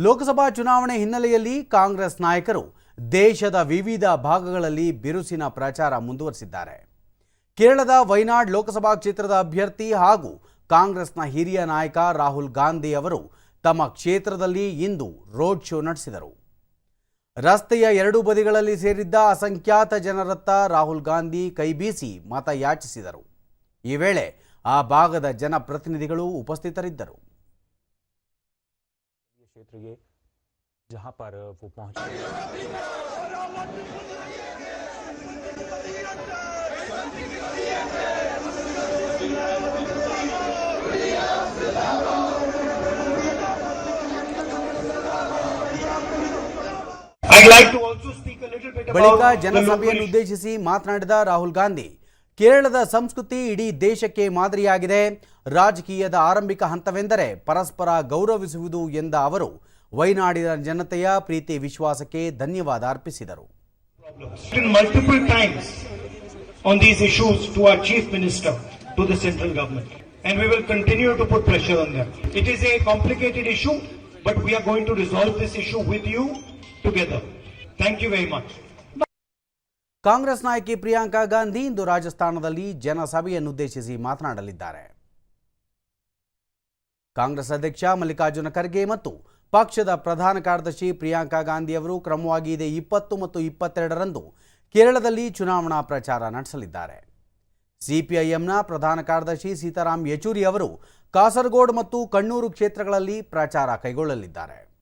ಲೋಕಸಭಾ ಚುನಾವಣೆ ಹಿನ್ನೆಲೆಯಲ್ಲಿ ಕಾಂಗ್ರೆಸ್ ನಾಯಕರು ದೇಶದ ವಿವಿಧ ಭಾಗಗಳಲ್ಲಿ ಬಿರುಸಿನ ಪ್ರಚಾರ ಮುಂದುವರೆಸಿದ್ದಾರೆ. ಕೇರಳದ ವೈನಾಡ್ ಲೋಕಸಭಾ ಕ್ಷೇತ್ರದ ಅಭ್ಯರ್ಥಿ ಹಾಗೂ ಕಾಂಗ್ರೆಸ್ನ ಹಿರಿಯ ನಾಯಕ ರಾಹುಲ್ ಗಾಂಧಿ ಅವರು ತಮ್ಮ ಕ್ಷೇತ್ರದಲ್ಲಿ ಇಂದು ರೋಡ್ ಶೋ ನಡೆಸಿದರು. ರಸ್ತೆಯ ಎರಡೂ ಬದಿಗಳಲ್ಲಿ ಸೇರಿದ್ದ ಅಸಂಖ್ಯಾತ ಜನರತ್ತ ರಾಹುಲ್ ಗಾಂಧಿ ಕೈಬೀಸಿ ಮತಯಾಚಿಸಿದರು. ಈ ವೇಳೆ ಆ ಭಾಗದ ಜನಪ್ರತಿನಿಧಿಗಳು ಉಪಸ್ಥಿತರಿದ್ದರು. क्षेत्र ये जहां पर वो पहुंचे I'd like to also speak a little bit ಬಳಿಕ about the ಜನಸಭೆಯನ್ನು local ಉದ್ದೇಶಿಸಿ ಮಾತನಾಡಿದ ರಾಹುಲ್ ಗಾಂಧಿ ಕೇರಳದ ಸಂಸ್ಕೃತಿ ಇಡೀ ದೇಶಕ್ಕೆ ಮಾದರಿಯಾಗಿದೆ ರಾಜಕೀಯದ ಆರಂಭಿಕ ಹಂತವೆಂದರೆ ಪರಸ್ಪರ ಗೌರವಿಸುವುದು ಎಂದ ಅವರು ವೈನಾಡಿನ ಜನತೆಯ ಪ್ರೀತಿ ವಿಶ್ವಾಸಕ್ಕೆ ಧನ್ಯವಾದ ಅರ್ಪಿಸಿದರು but we are going to resolve this issue with you together. Thank you very much. Congress ನಾಯಕಿ ಪ್ರಿಯಾಂಕಾ ಗಾಂಧಿ ಇಂದು ರಾಜಸ್ಥಾನದಲ್ಲಿ ಜನಸಭೆಯನ್ನುದ್ದೇಶಿಸಿ ಮಾತನಾಡಲಿದ್ದಾರೆ. ಕಾಂಗ್ರೆಸ್ ಅಧ್ಯಕ್ಷ ಮಲ್ಲಿಕಾರ್ಜುನ ಖರ್ಗೆ ಮತ್ತು ಪಕ್ಷದ ಪ್ರಧಾನ ಕಾರ್ಯದರ್ಶಿ ಪ್ರಿಯಾಂಕಾ ಗಾಂಧಿ ಅವರು ಕ್ರಮವಾಗಿ ಇದೇ ಇಪ್ಪತ್ತು ಮತ್ತು ಇಪ್ಪತ್ತೆರಡರಂದು ಕೇರಳದಲ್ಲಿ ಚುನಾವಣಾ ಪ್ರಚಾರ ನಡೆಸಲಿದ್ದಾರೆ. ಸಿಪಿಐಎಂನ ಪ್ರಧಾನ ಕಾರ್ಯದರ್ಶಿ ಸೀತಾರಾಮ್ ಯೆಚೂರಿ ಅವರು ಕಾಸರಗೋಡು ಮತ್ತು ಕಣ್ಣೂರು ಕ್ಷೇತ್ರಗಳಲ್ಲಿ ಪ್ರಚಾರ ಕೈಗೊಳ್ಳಲಿದ್ದಾರೆ.